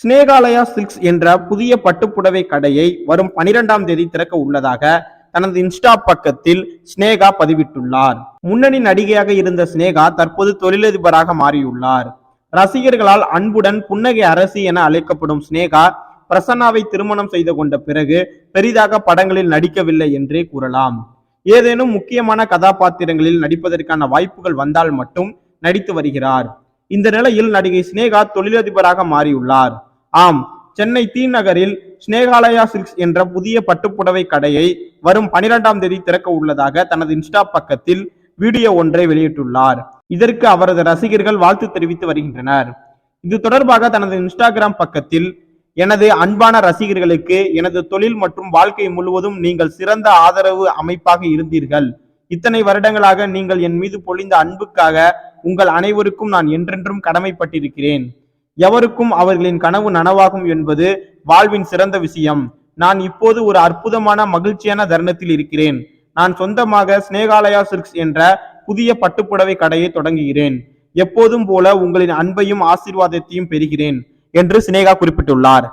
Snehalaya silks என்ற புதிய பட்டுப்புடவை கடையை வரும் பனிரெண்டாம் தேதி திறக்க உள்ளதாக தனது இன்ஸ்டா பக்கத்தில் ஸ்னேகா பதிவிட்டுள்ளார். முன்னணி நடிகையாக இருந்த ஸ்னேகா தற்போது தொழிலதிபராக மாறியுள்ளார். ரசிகர்களால் அன்புடன் புன்னகை அரசி என அழைக்கப்படும் ஸ்னேகா பிரசன்னாவை திருமணம் செய்து கொண்ட பிறகு பெரிதாக படங்களில் நடிக்கவில்லை என்றே கூறலாம். ஏதேனும் முக்கியமான கதாபாத்திரங்களில் நடிப்பதற்கான வாய்ப்புகள் வந்தால் மட்டும் நடித்து வருகிறார். இந்த நிலையில் நடிகை ஸ்னேகா தொழிலதிபராக மாறியுள்ளார். ஆம் சென்னை தி நகரில் ஸ்னேகாலயா சில்க்ஸ் என்ற புதிய பட்டுப்புடவை கடையை வரும் பனிரெண்டாம் தேதி திறக்க உள்ளதாக தனது இன்ஸ்டா பக்கத்தில் வீடியோ ஒன்றை வெளியிட்டுள்ளார். இதற்கு அவரது ரசிகர்கள் வாழ்த்து தெரிவித்து வருகின்றனர். இது தொடர்பாக தனது இன்ஸ்டாகிராம் பக்கத்தில் எனது அன்பான ரசிகர்களுக்கு எனது தொழில் மற்றும் வாழ்க்கை முழுவதும் நீங்கள் சிறந்த ஆதரவு அமைப்பாக இருந்தீர்கள். இத்தனை வருடங்களாக நீங்கள் என் மீது பொழிந்த அன்புக்காக உங்கள் அனைவருக்கும் நான் என்றென்றும் கடமைப்பட்டிருக்கிறேன். எவருக்கும் அவர்களின் கனவு நனவாகும் என்பது வாழ்வின் சிறந்த விஷயம். நான் இப்போது ஒரு அற்புதமான மகிழ்ச்சியான தருணத்தில் இருக்கிறேன். நான் சொந்தமாக ஸ்னேகாலயா சில்க்ஸ் என்ற புதிய பட்டுப்புடவை கடையை தொடங்குகிறேன். எப்போதும் போல உங்களின் அன்பையும் ஆசீர்வாதத்தையும் பெறுகிறேன் என்று சினேகா குறிப்பிட்டுள்ளார்.